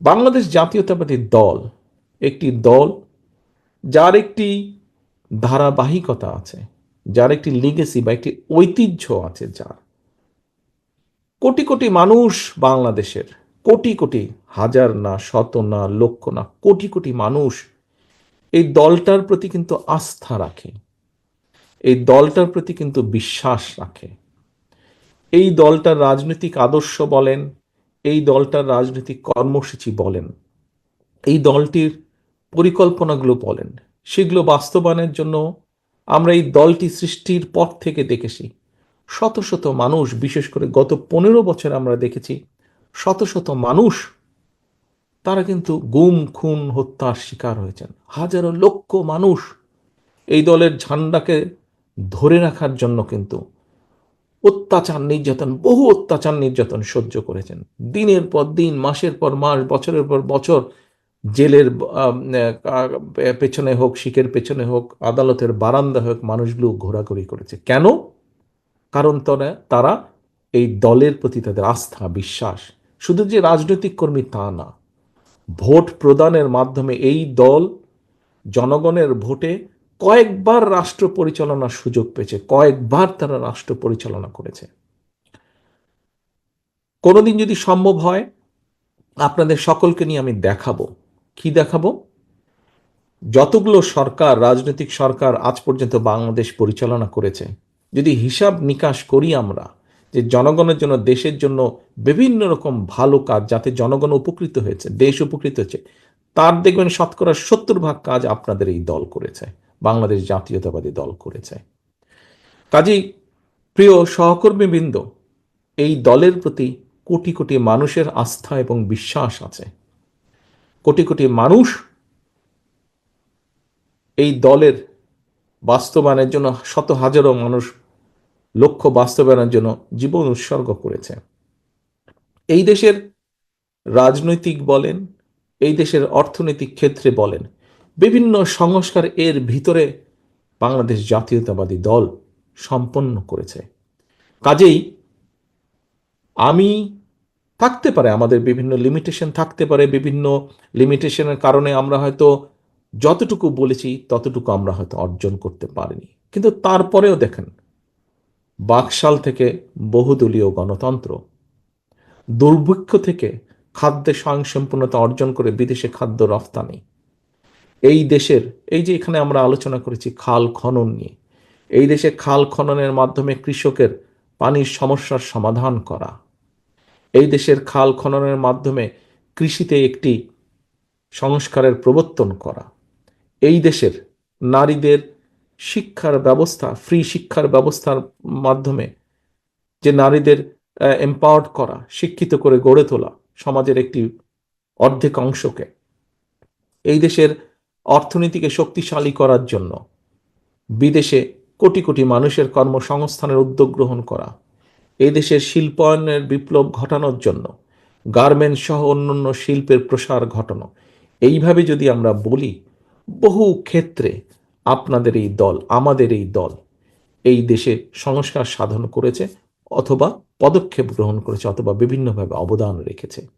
বাংলাদেশ জাতীয়তাবাদী দল একটি দল যার একটি ধারাবাহিকতা আছে, যার একটি লিগেসি বা একটি ঐতিহ্য আছে, যার। কোটি কোটি মানুষ বাংলাদেশের, কোটি কোটি হাজার না, শত না, লক্ষ না, কোটি কোটি মানুষ এই দলটার প্রতি কিন্তু আস্থা রাখে, এই দলটার প্রতি কিন্তু বিশ্বাস রাখে। এই দলটার রাজনৈতিক আদর্শ বলেন এই দলটার রাজনৈতিক কর্মসূচি বলেন। এই দলটির পরিকল্পনাগুলো বলেন। সেগুলো বাস্তবায়নের জন্য আমরা এই দলটি সৃষ্টির পর থেকে দেখেছি। শত শত মানুষ, বিশেষ করে গত পনেরো বছর আমরা দেখেছি, শত শত মানুষ, তারা কিন্তু গুম, খুন, হত্যার শিকার হয়েছেন। হাজারো লক্ষ মানুষ এই দলের ঝান্ডাকে ধরে রাখার জন্য কিন্তু অত্যাচার, নির্যাতন, বহু অত্যাচার, নির্যাতন সহ্য করেছেন। দিনের পর দিন, মাসের পর মাস, বছরের পর বছর, জেলের পেছনে হোক, শিখের পেছনে হোক, আদালতের বারান্দা হোক, মানুষগুলো ঘোরাঘুরি করেছে। কেন? কারণ তারা তারা এই দলের প্রতি তাদের আস্থা, বিশ্বাস। শুধু যে রাজনৈতিক কর্মী তা না, ভোট প্রদানের মাধ্যমে এই দল জনগণের ভোটে কয়েকবার রাষ্ট্র পরিচালনার সুযোগ পেয়েছে, কয়েকবার তারা রাষ্ট্র পরিচালনা করেছে। কোনোদিন যদি সম্ভব হয়, আপনাদের সকলকে নিয়ে আমি দেখাবো। কি দেখাবো? যতগুলো সরকার, রাজনৈতিক সরকার আজ পর্যন্ত বাংলাদেশ পরিচালনা করেছে, যদি হিসাব নিকাশ করি আমরা যে জনগণের জন্য, দেশের জন্য বিভিন্ন রকম ভালো কাজ, যাতে জনগণ উপকৃত হয়েছে, দেশ উপকৃত হয়েছে, তার দেখবেন শতকরা সত্তর ভাগ কাজ আপনাদের এই দল করেছে। বাংলাদেশ জাতীয়তাবাদী দল করেছে। কাজেই প্রিয় সহকর্মীবৃন্দ, এই দলের প্রতি কোটি কোটি মানুষের আস্থা এবং বিশ্বাস আছে। কোটি কোটি মানুষ এই দলের বাস্তবায়নের জন্য শত হাজারো মানুষ লক্ষ্য বাস্তবায়নের জন্য জীবন উৎসর্গ করেছে। এই দেশের রাজনৈতিক বলেন, এই দেশের অর্থনৈতিক ক্ষেত্রে বলেন বিভিন্ন সংস্কার এর ভিতরে বাংলাদেশ জাতীয়তাবাদী দল সম্পন্ন করেছে। কাজেই আমি থাকতে পারে, আমাদের বিভিন্ন লিমিটেশন থাকতে পারে, বিভিন্ন লিমিটেশনের কারণে আমরা হয়তো যতটুকু বলেছি ততটুকু আমরা হয়তো অর্জন করতে পারিনি। কিন্তু তারপরেও দেখেন, বাকশাল থেকে বহুদলীয় গণতন্ত্র, দুর্ভিক্ষ থেকে খাদ্যে স্বয়ংসম্পূর্ণতা অর্জন করে বিদেশে খাদ্য রফতানি এই দেশের, এই যে এখানে আমরা আলোচনা করেছি খাল খনন নিয়ে, এই দেশে খাল খননের মাধ্যমে কৃষকের পানির সমস্যার সমাধান করা, এই দেশের খাল খননের মাধ্যমে কৃষিতে একটি সংস্কারের প্রবর্তন করা, এই দেশের নারীদের শিক্ষার ব্যবস্থা, ফ্রি শিক্ষার ব্যবস্থার মাধ্যমে যে নারীদের এম্পাওয়ার্ড করা, শিক্ষিত করে গড়ে তোলা সমাজের একটি অর্ধেক অংশকে, এই দেশের অর্থনীতিকে শক্তিশালী করার জন্য। বিদেশে কোটি কোটি মানুষের কর্মসংস্থানের উদ্যোগ গ্রহণ করা। এই দেশের শিল্পায়নের বিপ্লব ঘটানোর জন্য গার্মেন্টস সহ অন্যান্য শিল্পের প্রসার ঘটানো। এইভাবে যদি আমরা বলি, বহু ক্ষেত্রে আপনাদের এই দল, আমাদের এই দল এই দেশে সংস্কার সাধন করেছে অথবা পদক্ষেপ গ্রহণ করেছে অথবা বিভিন্নভাবে অবদান রেখেছে।